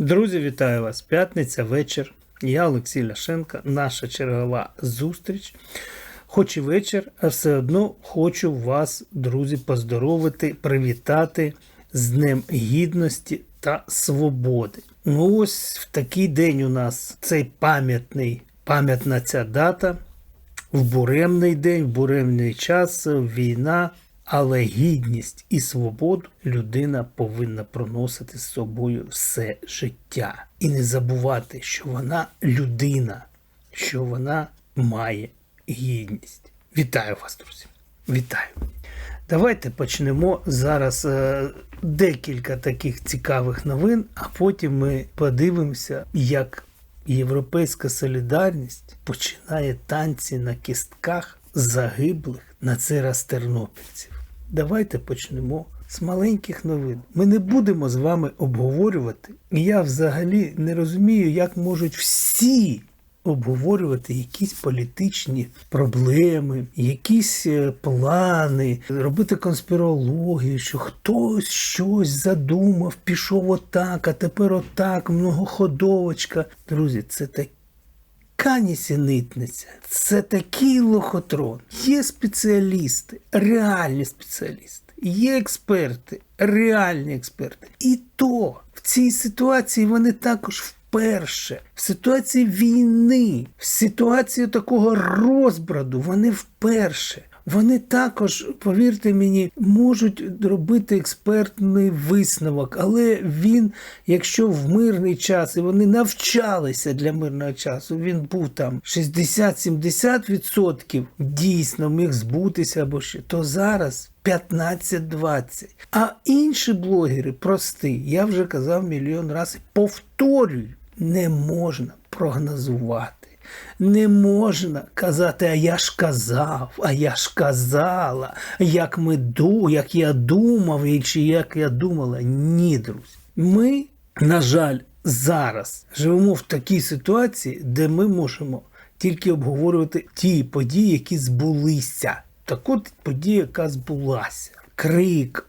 Друзі, вітаю вас! П'ятниця, вечір. Я Олексій Ляшенко, наша чергова зустріч. Хоч і вечір, а все одно хочу вас, друзі, поздоровити, привітати з Днем Гідності та Свободи. Ну ось в такий день у нас цей пам'ятний, пам'ятна ця дата, в буремний день, в буремний час, війна, але гідність і свободу людина повинна проносити з собою все життя. І не забувати, що вона людина, що вона має гідність. Вітаю вас, друзі! Вітаю! Давайте почнемо зараз е, декілька таких цікавих новин, а потім ми подивимося, як Європейська солідарність починає танці на кістках загиблих на цей тернопільців. Давайте почнемо з маленьких новин. Ми не будемо з вами обговорювати. І я взагалі не розумію, як можуть всі обговорювати якісь політичні проблеми, якісь е, плани, робити конспірологію, що хтось щось задумав, пішов отак, а тепер отак, многоходовочка. Друзі, це таке. Канісінитниця це такий лохотрон. Є спеціалісти, реальні спеціалісти, є експерти, реальні експерти. І то в цій ситуації вони також вперше. В ситуації війни, в ситуації такого розбраду вони вперше. Вони також, повірте мені, можуть робити експертний висновок, але він, якщо в мирний час і вони навчалися для мирного часу, він був там 60-70% дійсно міг збутися або ще, то зараз 15-20. А інші блогери прості, я вже казав мільйон разів, повторюю, не можна прогнозувати. Не можна казати, а я ж казав, а я ж казала, як ми ду, як я думав, і чи як я думала. Ні, друзі. Ми, на жаль, зараз живемо в такій ситуації, де ми можемо тільки обговорювати ті події, які збулися. Так от подія, яка збулася. Крик,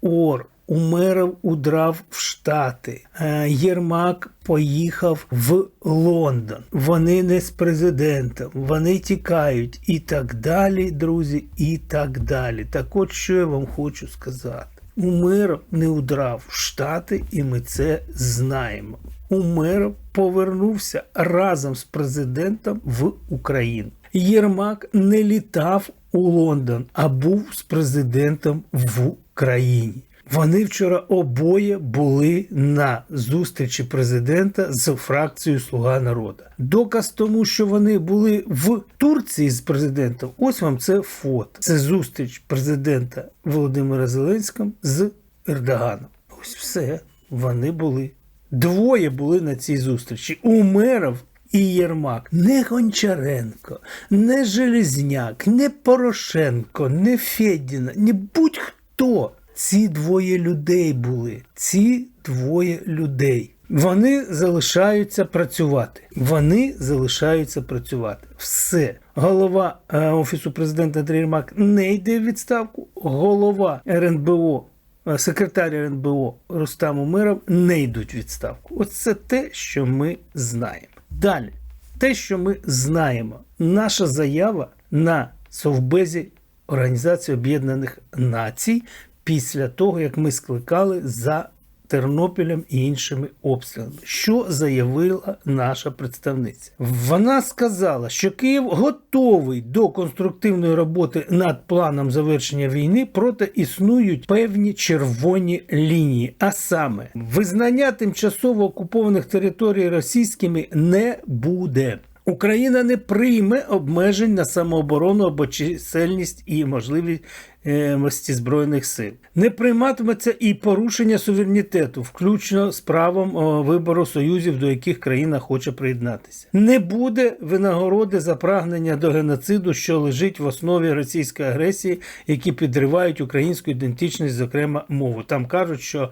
ор, Умеров удрав в Штати. Е, Єрмак поїхав в Лондон. Вони не з президентом, вони тікають і так далі, друзі, і так далі. Так от що я вам хочу сказати. Умеров не удрав в Штати, і ми це знаємо. Умеров повернувся разом з президентом в Україну. Єрмак не літав у Лондон, а був з президентом в Україні. Вони вчора обоє були на зустрічі президента з фракцією Слуга народу. Доказ тому, що вони були в Турції з президентом. Ось вам це фото. Це зустріч президента Володимира Зеленського з Ердоганом. Ось все. Вони були. Двоє були на цій зустрічі. Умеров і Єрмак. Не Гончаренко, не Железняк, не Порошенко, не Федіна, не будь-хто. Ці двоє людей були. Ці двоє людей. Вони залишаються працювати. Вони залишаються працювати. Все. Голова е, Офісу президента Андрій Єрмак не йде в відставку. Голова РНБО, е, секретар РНБО Рустам Умиров не йдуть в відставку. Оце те, що ми знаємо. Далі, те, що ми знаємо, наша заява на Совбезі Організації Об'єднаних Націй після того, як ми скликали за Тернопілем і іншими обстрілами. Що заявила наша представниця? Вона сказала, що Київ готовий до конструктивної роботи над планом завершення війни, проте існують певні червоні лінії. А саме, визнання тимчасово окупованих територій російськими не буде. Україна не прийме обмежень на самооборону або чисельність і можливості збройних сил. Не прийматиметься і порушення суверенітету, включно з правом вибору союзів, до яких країна хоче приєднатися. Не буде винагороди за прагнення до геноциду, що лежить в основі російської агресії, які підривають українську ідентичність, зокрема мову. Там кажуть, що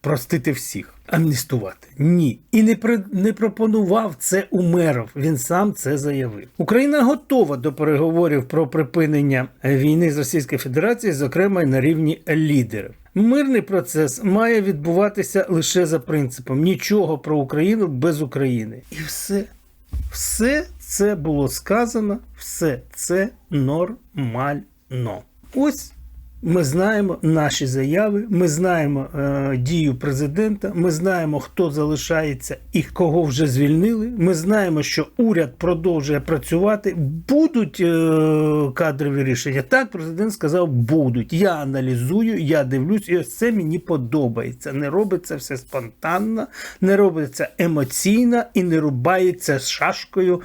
простити всіх, амністувати. Ні. І не при, не пропонував це Умеров. Він сам це заявив. Україна готова до переговорів про припинення війни з Російською Федерацією, зокрема й на рівні лідерів. Мирний процес має відбуватися лише за принципом нічого про Україну без України. І все. Все це було сказано, все це нормально. Ось ми знаємо наші заяви, ми знаємо е, дію президента, ми знаємо, хто залишається і кого вже звільнили. Ми знаємо, що уряд продовжує працювати. Будуть е, кадрові рішення. Так, президент сказав, будуть. Я аналізую, я дивлюсь, і ось це мені подобається. Не робиться все спонтанно, не робиться емоційно і не рубається шашкою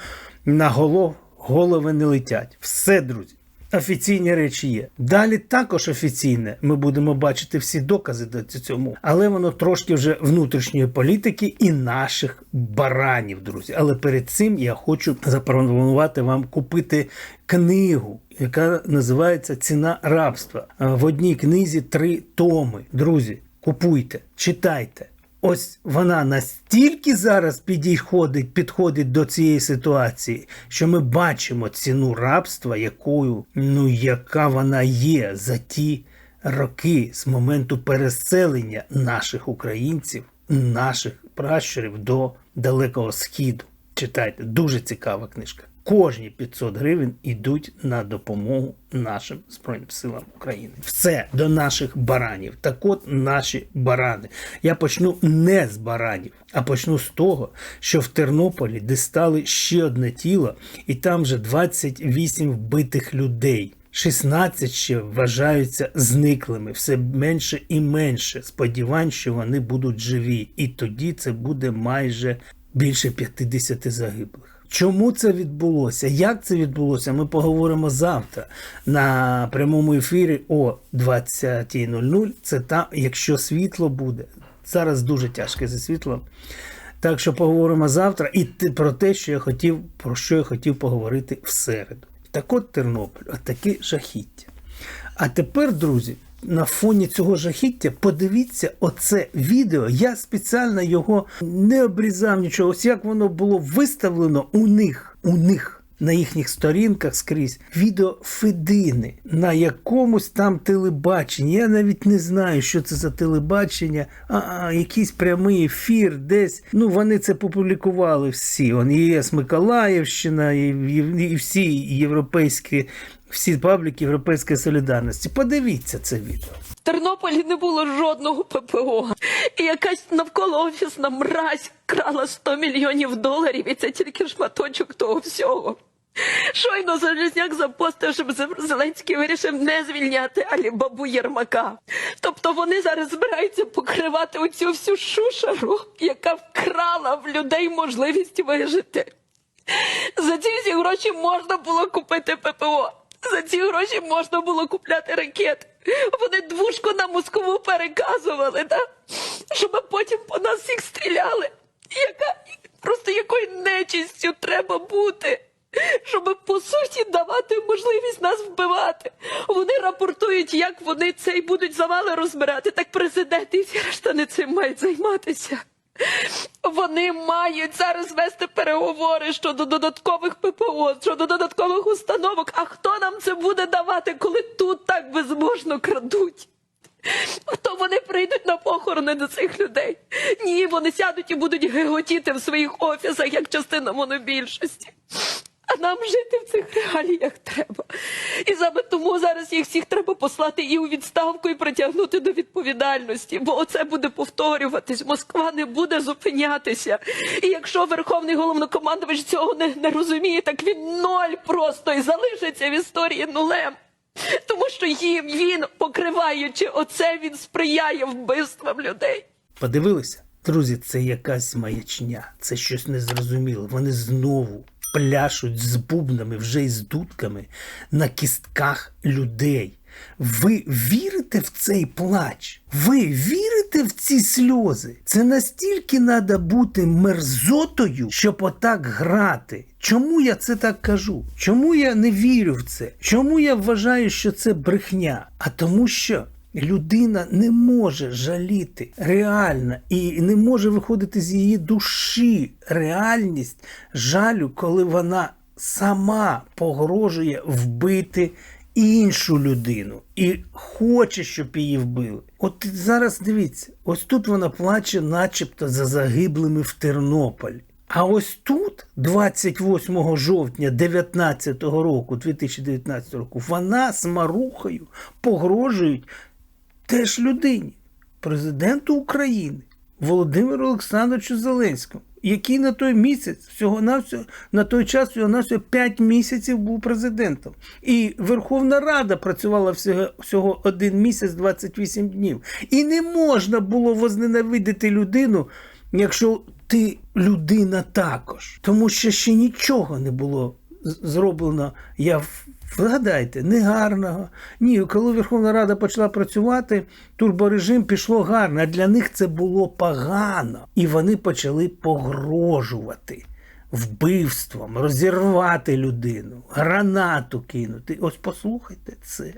на голов. Голови не летять. Все, друзі. Офіційні речі є. Далі також офіційне. Ми будемо бачити всі докази до цьому, але воно трошки вже внутрішньої політики і наших баранів, друзі. Але перед цим я хочу запропонувати вам купити книгу, яка називається Ціна рабства. В одній книзі три томи. Друзі, купуйте, читайте. Ось вона настільки зараз підходить, підходить до цієї ситуації, що ми бачимо ціну рабства, якою ну яка вона є за ті роки з моменту переселення наших українців, наших пращурів до далекого східу. Читайте, дуже цікава книжка. Кожні 500 гривень йдуть на допомогу нашим Збройним силам України. Все до наших баранів. Так от наші барани. Я почну не з баранів, а почну з того, що в Тернополі дістали ще одне тіло, і там вже 28 вбитих людей. 16 ще вважаються зниклими, все менше і менше. Сподівань, що вони будуть живі. І тоді це буде майже більше 50 загиблих. Чому це відбулося? Як це відбулося? Ми поговоримо завтра на прямому ефірі о 20.00. Це там, якщо світло буде. Зараз дуже тяжке зі світлом. Так що поговоримо завтра і про те, що я хотів, про що я хотів поговорити в середу. Так от Тернопіль, отаке жахіття. А тепер, друзі, на фоні цього жахіття подивіться оце відео. Я спеціально його не обрізав нічого. Ось як воно було виставлено у них, у них. На їхніх сторінках скрізь відео Федини на якомусь там телебаченні. Я навіть не знаю, що це за телебачення, а, якийсь прямий ефір десь. Ну вони це публікували всі. Он ЄС Миколаївщина, і, і, і всі європейські всі пабліки Європейської солідарності. Подивіться це відео. В Тернополі не було жодного ППО. І якась навколо офісна мразь крала 100 мільйонів доларів, і це тільки шматочок того всього. Щойно Залізняк запостив, щоб Зеленський вирішив не звільняти Алібабу Єрмака. Тобто вони зараз збираються покривати оцю всю шушару, яка вкрала в людей можливість вижити. За ці всі гроші можна було купити ППО. За ці гроші можна було купляти ракети. Вони двушку на Москву переказували, да? щоб потім по нас всіх стріляли. Яка просто якою нечистю треба бути, щоб по суті давати можливість нас вбивати. Вони рапортують, як вони цей будуть завали розбирати. Так президент і всі решта не цим мають займатися. Вони мають зараз вести переговори щодо додаткових ППО, щодо додаткових установок. А хто нам це буде давати, коли тут так безбожно крадуть? То вони прийдуть на похорони до цих людей. Ні, вони сядуть і будуть геготіти в своїх офісах як частина монобільшості. Нам жити в цих реаліях треба. І саме тому зараз їх всіх треба послати і у відставку, і притягнути до відповідальності, бо оце буде повторюватись. Москва не буде зупинятися. І якщо верховний головнокомандувач цього не, не розуміє, так він ноль просто і залишиться в історії нулем. Тому що їм він, покриваючи оце, він сприяє вбивствам людей. Подивилися? Друзі, це якась маячня, це щось незрозуміле. Вони знову пляшуть з бубнами, вже із дудками на кістках людей. Ви вірите в цей плач? Ви вірите в ці сльози? Це настільки треба бути мерзотою, щоб отак грати. Чому я це так кажу? Чому я не вірю в це? Чому я вважаю, що це брехня? А тому що людина не може жаліти реально і не може виходити з її душі реальність жалю, коли вона сама погрожує вбити іншу людину і хоче, щоб її вбили. От зараз дивіться, ось тут вона плаче, начебто, за загиблими в Тернополі. А ось тут, 28 жовтня 2019 року, 2019 року, вона з Марухою погрожують теж людині, президенту України Володимиру Олександровичу Зеленському, який на той місяць всього на на той час всього на всього 5 місяців був президентом. І Верховна Рада працювала всього, всього один місяць 28 днів. І не можна було возненавидити людину, якщо ти людина також, тому що ще нічого не було зроблено. Я в- не негарного. Ні, коли Верховна Рада почала працювати, турборежим пішло гарно, а для них це було погано. І вони почали погрожувати вбивством, розірвати людину, гранату кинути. Ось послухайте це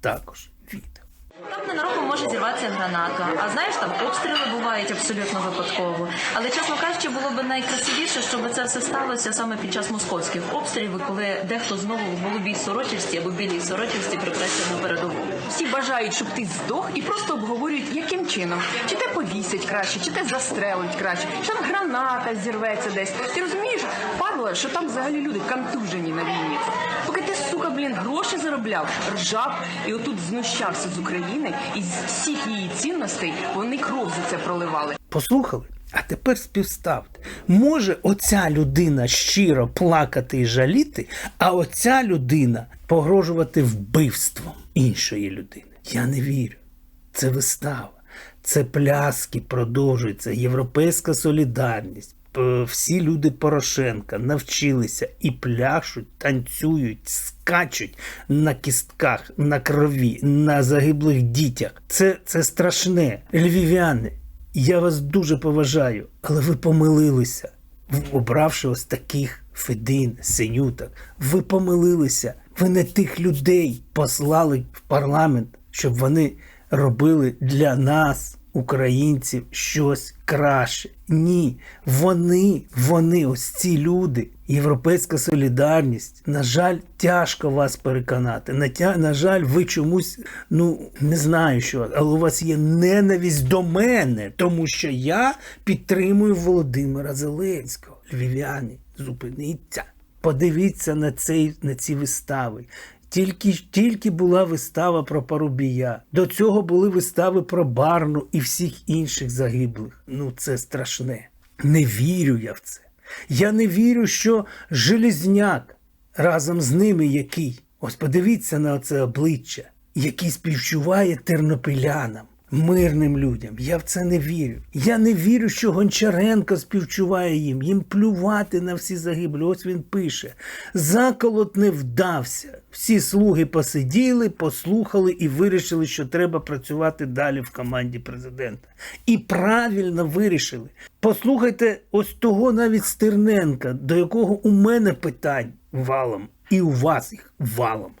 також відео. Там ненароком може зірватися граната. А знаєш, там обстріли бувають абсолютно випадково. Але чесно кажучи, було б найкрасивіше, щоб це все сталося саме під час московських обстрілів, коли дехто знову в голубій сорочівці або білій сорочівці прикрасив на передову. Всі бажають, щоб ти здох, і просто обговорюють, яким чином. Чи те повісять краще, чи те застрелить краще, чи там граната зірветься десь. Ти розумієш, падла, що там взагалі люди контужені на війні. Поки ти, сука, блін, гроші заробляв, ржав і отут знущався з України і з всіх її цінностей вони кров за це проливали. Послухали? А тепер співставте. Може оця людина щиро плакати і жаліти, а оця людина погрожувати вбивством іншої людини. Я не вірю. Це вистава. Це пляски продовжуються, європейська солідарність. П- Всі люди Порошенка навчилися і пляшуть, танцюють, скачуть на кістках, на крові, на загиблих дітях. Це, це страшне. Львів'яни, я вас дуже поважаю, але ви помилилися, обравши ось таких Федин, синюток. Ви помилилися. Ви не тих людей послали в парламент, щоб вони робили для нас, українців, щось краще. Ні, вони, вони, ось ці люди, європейська солідарність. На жаль, тяжко вас переконати. На, тя, на жаль, ви чомусь, ну не знаю що, але у вас є ненависть до мене, тому що я підтримую Володимира Зеленського. Львів'яни, зупиніться. Подивіться на, цей, на ці вистави. Тільки, тільки була вистава про Парубія. До цього були вистави про Барну і всіх інших загиблих. Ну, це страшне. Не вірю я в це. Я не вірю, що Желізняк разом з ними який. Ось подивіться на це обличчя, який співчуває тернопілянам. Мирним людям. Я в це не вірю. Я не вірю, що Гончаренко співчуває їм. Їм плювати на всі загиблі. Ось він пише: заколот не вдався. Всі слуги посиділи, послухали і вирішили, що треба працювати далі в команді президента. І правильно вирішили. Послухайте ось того навіть Стерненка, до якого у мене питань валом, і у вас їх валом.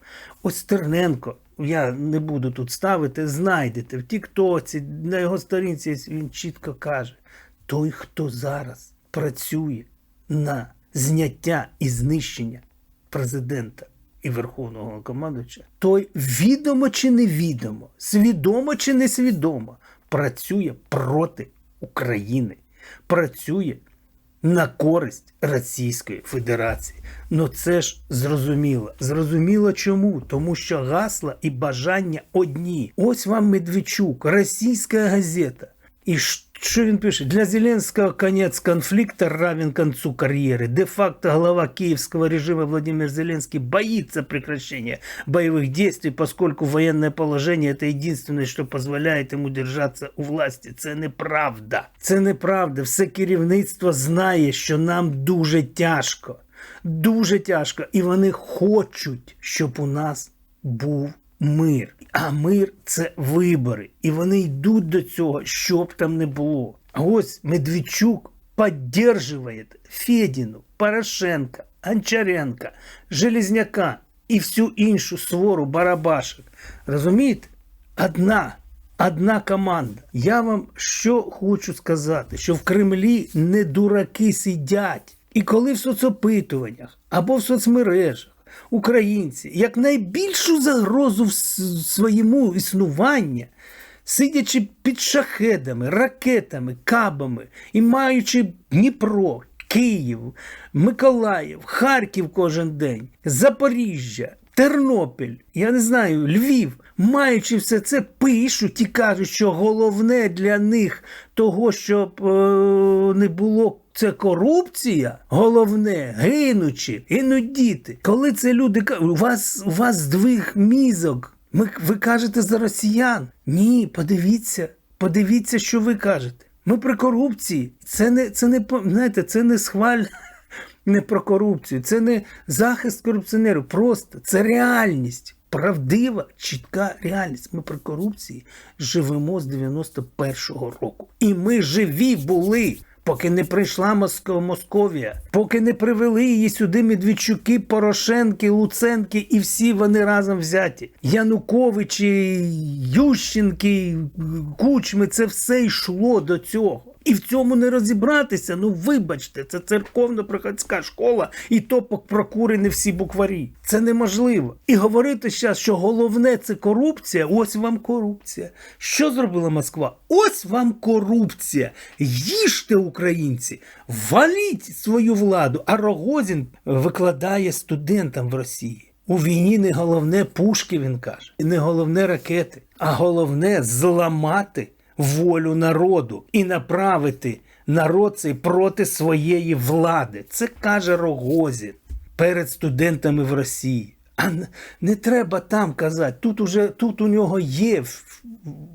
Ось Стерненко я не буду тут ставити, знайдете. В Тіктоці, на його сторінці він чітко каже: той, хто зараз працює на зняття і знищення президента і верховного командувача, той відомо чи невідомо, свідомо чи несвідомо працює проти України, працює на користь Російської Федерації. Ну це ж зрозуміло. Зрозуміло чому? Тому що гасла і бажання одні. Ось вам Медведчук, російська газета. І ш- що він пише? Для Зеленского конец конфликта равен концу карьеры. Де-факто глава киевского режима Владимир Зеленский боится прекращения боевых действий, поскольку военное положение это единственное, что позволяет ему держаться у власти. Це неправда. Це неправда. Все керівництво знає, що нам дуже тяжко. Дуже тяжко. І вони хочуть, щоб у нас був мир. А мир це вибори. І вони йдуть до цього, що б там не було. Ось Медведчук підтримує Федіну, Порошенка, Анчаренка, Железняка і всю іншу свору барабашек. Розумієте? Одна. Одна команда. Я вам що хочу сказати, що в Кремлі не дураки сидять. І коли в соцопитуваннях або в соцмережах українці, як найбільшу загрозу своєму існуванні, сидячи під шахедами, ракетами, кабами і маючи Дніпро, Київ, Миколаїв, Харків кожен день, Запоріжжя, Тернопіль, я не знаю, Львів, маючи все це, пишуть і кажуть, що головне для них того, щоб е, не було. Це корупція, головне, гинучі, гинуть. Коли це люди кажуть, у вас, у вас здвиг мізок. Ми, ви кажете за росіян. Ні, подивіться, подивіться, що ви кажете. Ми при корупції. Це не, це не знаєте, це не схваль не про корупцію, це не захист корупціонерів. Просто це реальність. Правдива, чітка реальність. Ми при корупції живемо з 91-го року. І ми живі були, поки не прийшла Моско- Московія, поки не привели її сюди Медведчуки, Порошенки, Луценки і всі вони разом взяті. Януковичі, Ющенки, Кучми, це все йшло до цього. І в цьому не розібратися, ну вибачте, це церковно-приходська школа, і то прокурені всі букварі. Це неможливо. І говорити зараз, що головне це корупція, ось вам корупція. Що зробила Москва? Ось вам корупція. Їжте, українці, валіть свою владу. А Рогозін викладає студентам в Росії. У війні не головне пушки, він каже, і не головне ракети, а головне зламати волю народу і направити народ цей проти своєї влади. Це каже Рогозін перед студентами в Росії. А не треба там казати. Тут уже тут у нього є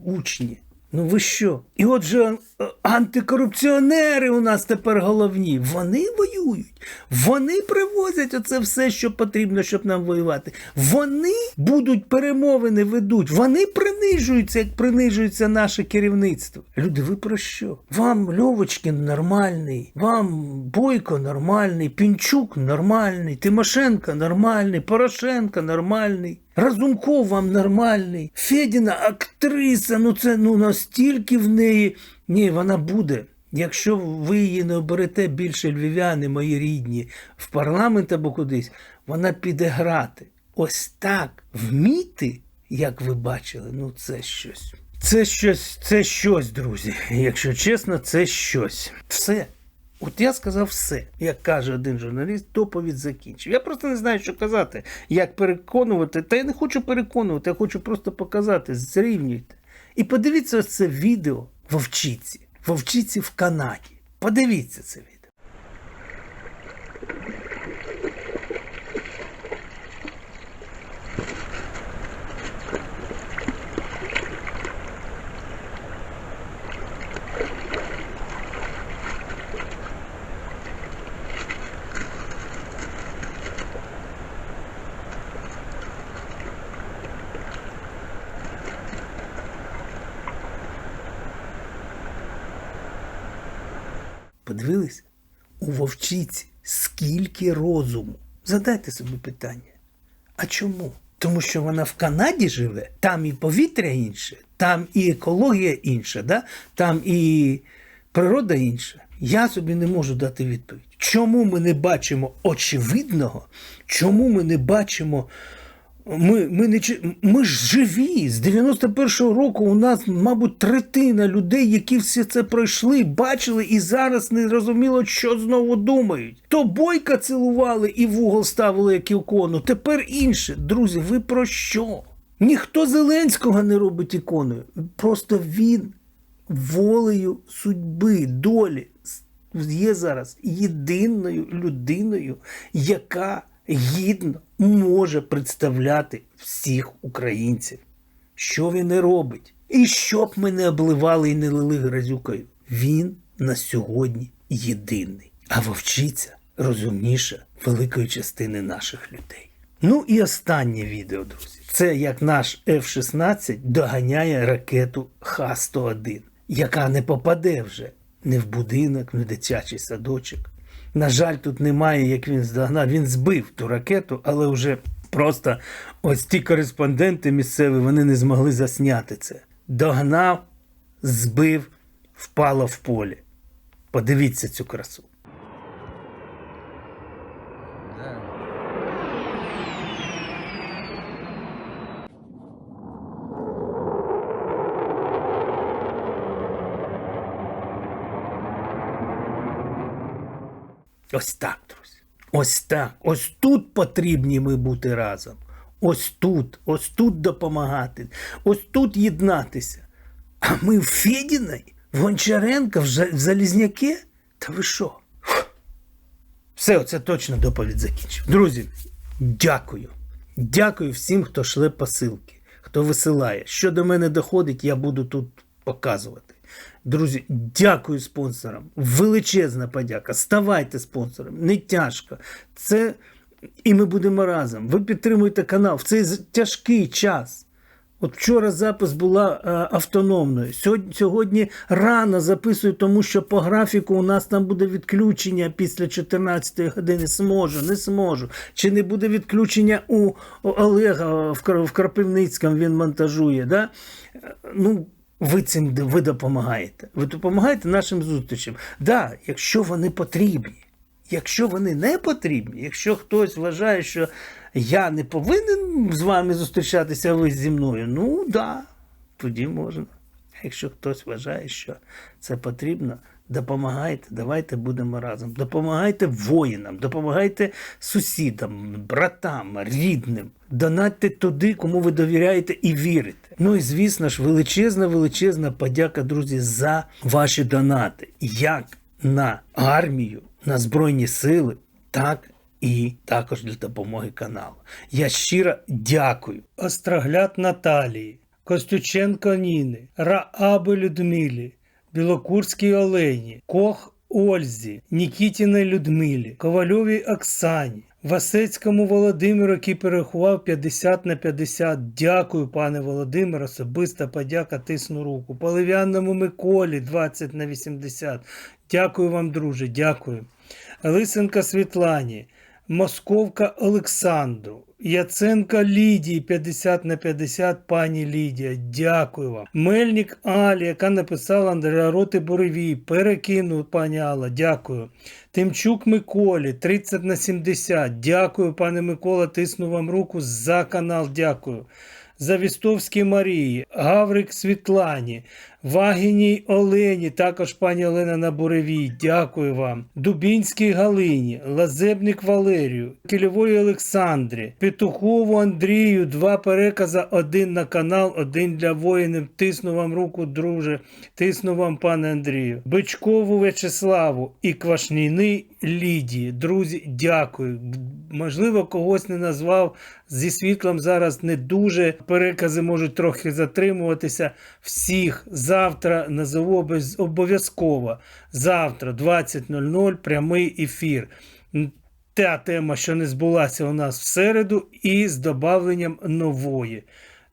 учні. Ну ви що? І отже, антикорупціонери у нас тепер головні. Вони воюють. Вони привозять оце все, що потрібно, щоб нам воювати. Вони будуть перемовини ведуть. Вони принижуються, як принижується наше керівництво. Люди, ви про що? Вам Льовочкін нормальний, вам Бойко нормальний, Пінчук нормальний, Тимошенко нормальний, Порошенко нормальний. Разумков вам нормальний, Федіна актриса, ну це ну настільки в неї. Ні, вона буде. Якщо ви її не оберете більше львів'яни, мої рідні, в парламент або кудись, вона піде грати. Ось так вміти, як ви бачили, ну це щось. Це щось, це щось, друзі. Якщо чесно, це щось. Все. От я сказав все, як каже один журналіст, доповідь закінчив. Я просто не знаю, що казати, як переконувати. Та я не хочу переконувати, я хочу просто показати, зрівнюйте. І подивіться це відео вовчиці. Вовчиці в Канаді. Подивіться це відео. Подивилися? У вовчиці скільки розуму. Задайте собі питання. А чому? Тому що вона в Канаді живе, там і повітря інше, там і екологія інша, да? там і природа інша. Я собі не можу дати відповідь. Чому ми не бачимо очевидного? Чому ми не бачимо ми, ми, не, ми ж живі. З 91-го року у нас, мабуть, третина людей, які все це пройшли, бачили і зараз не зрозуміло, що знову думають. То бойка цілували і в угол ставили як ікону. Тепер інше. Друзі, ви про що? Ніхто Зеленського не робить іконою. Просто він волею судьби, долі є зараз єдиною людиною, яка гідно може представляти всіх українців. Що він не робить? І щоб ми не обливали і не лили грязюкою, він на сьогодні єдиний. А вовчиця розумніша великої частини наших людей. Ну і останнє відео, друзі. Це як наш F-16 доганяє ракету Х-101, яка не попаде вже не в будинок, не в дитячий садочок. На жаль, тут немає, як він здогнав. Він збив ту ракету, але вже просто ось ті кореспонденти місцеві вони не змогли засняти це. Догнав, збив, впало в полі. Подивіться цю красу. Да. Ось так, друзі. Ось так. Ось тут потрібні ми бути разом. Ось тут, ось тут допомагати, ось тут єднатися. А ми в Федіної, в Гончаренка, в, Залізняке? Та ви що? Все, це точно доповідь закінчив. Друзі, дякую. Дякую всім, хто шле посилки, хто висилає. Що до мене доходить, я буду тут показувати. Друзі, дякую спонсорам. Величезна подяка. Ставайте спонсором. Не тяжко. Це і ми будемо разом. Ви підтримуєте канал в цей тяжкий час. От вчора запис була е, автономною. Сьогодні, сьогодні рано записую, тому що по графіку у нас там буде відключення після 14 години. Зможу, не зможу. Чи не буде відключення у Олега в, Кропивницькому, він монтажує. Да? Е, Ну, ви цим ви допомагаєте. Ви допомагаєте нашим зустрічам. Да, якщо вони потрібні. Якщо вони не потрібні, якщо хтось вважає, що я не повинен з вами зустрічатися, а ви зі мною, ну да, тоді можна. А Якщо хтось вважає, що це потрібно, допомагайте, давайте будемо разом. Допомагайте воїнам, допомагайте сусідам, братам, рідним. Донатьте туди, кому ви довіряєте і вірите. Ну і звісно ж, величезна, величезна подяка, друзі, за ваші донати. Як на армію, на Збройні Сили, так і також для допомоги каналу. Я щиро дякую. Острогляд Наталії, Костюченко Ніни, Рааби Людмилі, Білокурській Олені, Кох Ользі, Нікітіної Людмилі, Ковальовій Оксані, Васецькому Володимиру, який перерахував 50 на 50. Дякую, пане Володимир. Особиста подяка тисну руку. Полив'яному Миколі 20 на 80. Дякую вам, друже, дякую. Лисенка Світлані, Московка Олександру, Яценка Лідії 50 на 50, пані Лідія, дякую вам. Мельник Алі, яка написала для роти Буревій, перекину, пані Алла, дякую. Тимчук Миколі 30 на 70, дякую, пане Микола, тисну вам руку за канал, дякую. Завістовській Марії, Гаврик Світлані, Вагіній Олені, також пані Олена на Буревій, дякую вам. Дубінській Галині, Лазебник Валерію, Кільової Олександрі, Петухову Андрію, два перекази, один на канал, один для воїнів. Тисну вам руку, друже, тисну вам, пане Андрію. Бичкову В'ячеславу і Квашніни Лідії. Друзі, дякую. Можливо, когось не назвав. Зі світлом зараз не дуже. Перекази можуть трохи затримуватися. Всіх завтра назову обов'язково. Завтра, 20.00, прямий ефір. Та тема, що не збулася у нас в середу, і з додавленням нової.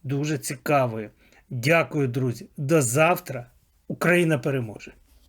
Дуже цікавої. Дякую, друзі. До завтра. Україна переможе.